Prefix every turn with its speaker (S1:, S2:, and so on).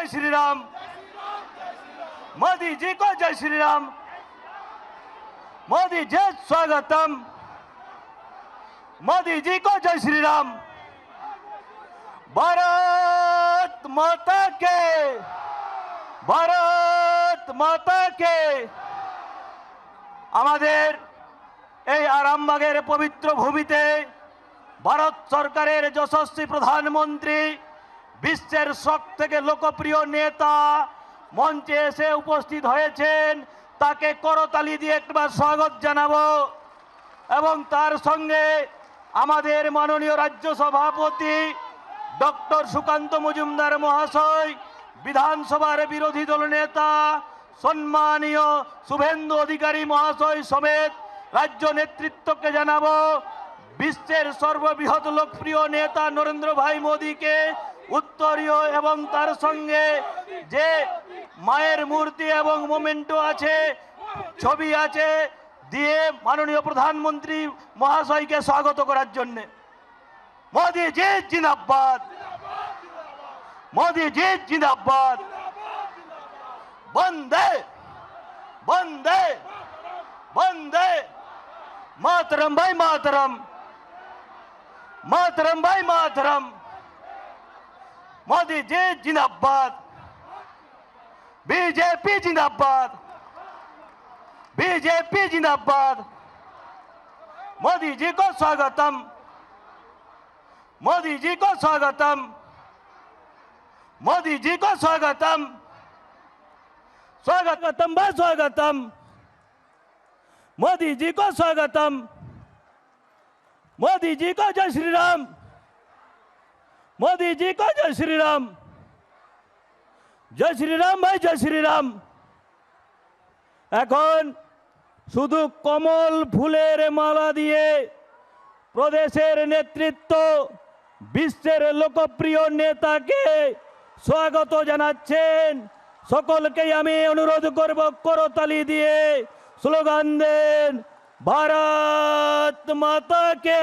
S1: जय श्री राम मोदी जी को जय श्री राम मोदी जी स्वागतम मोदी जी को जय श्री राम भारत माता के ভারত মাতাকে আমাদের এই আরামবাগের পবিত্র ভূমিতে ভারত সরকারের যশস্বী প্রধানমন্ত্রী বিশ্বের সব থেকে লোকপ্রিয় নেতা মঞ্চে এসে উপস্থিত হয়েছেন। তাকে করতালি দিয়ে একবার স্বাগত জানাব। এবং তার সঙ্গে আমাদের মাননীয় রাজ্য সভাপতি ডক্টর সুকান্ত মজুমদার মহাশয়, বিধানসভার বিরোধী দল নেতা, সম্মানীয় শুভেন্দু অধিকারী মহাশয় সমেত রাজ্য নেতৃত্বকে জানাব। বিশ্বের সর্ববৃহৎ লোকপ্রিয় নেতা নরেন্দ্র ভাই মোদীকে উত্তরীয় এবং তার সঙ্গে যে মায়ের মূর্তি এবং মোমেন্টো আছে, ছবি আছে, দিয়ে মাননীয় প্রধানমন্ত্রী মহাশয়কে স্বাগত করার জন্য। মোদি জি, জিন্দাবাদ। মোদি জি, জিন্দাবাদ। বন্দে বন্দে বন্দে। মাতরম ভাই, মাতরম। মাতরম ভাই, মাতরম। मोदी जी जिंदाबाद। बीजेपी जिंदाबाद। बीजेपी जिंदाबाद। मोदी जी को स्वागतम। मोदी जी को स्वागतम। मोदी जी को स्वागतम। स्वागतम बस स्वागतम। मोदी जी को स्वागतम। मोदी जी को जय श्री राम। मोदी जी को जय श्री राम জয় শ্রীরাম ভাই জয় শ্রীরাম এখন শুধু কমল ফুলের মালা দিয়ে প্রদেশের নেতৃত্ব বিশ্বের লোকপ্রিয় নেতাকে স্বাগত জানাচ্ছেন সকলকেই আমি অনুরোধ করব করতালি দিয়ে স্লোগান দেন ভারত মাতাকে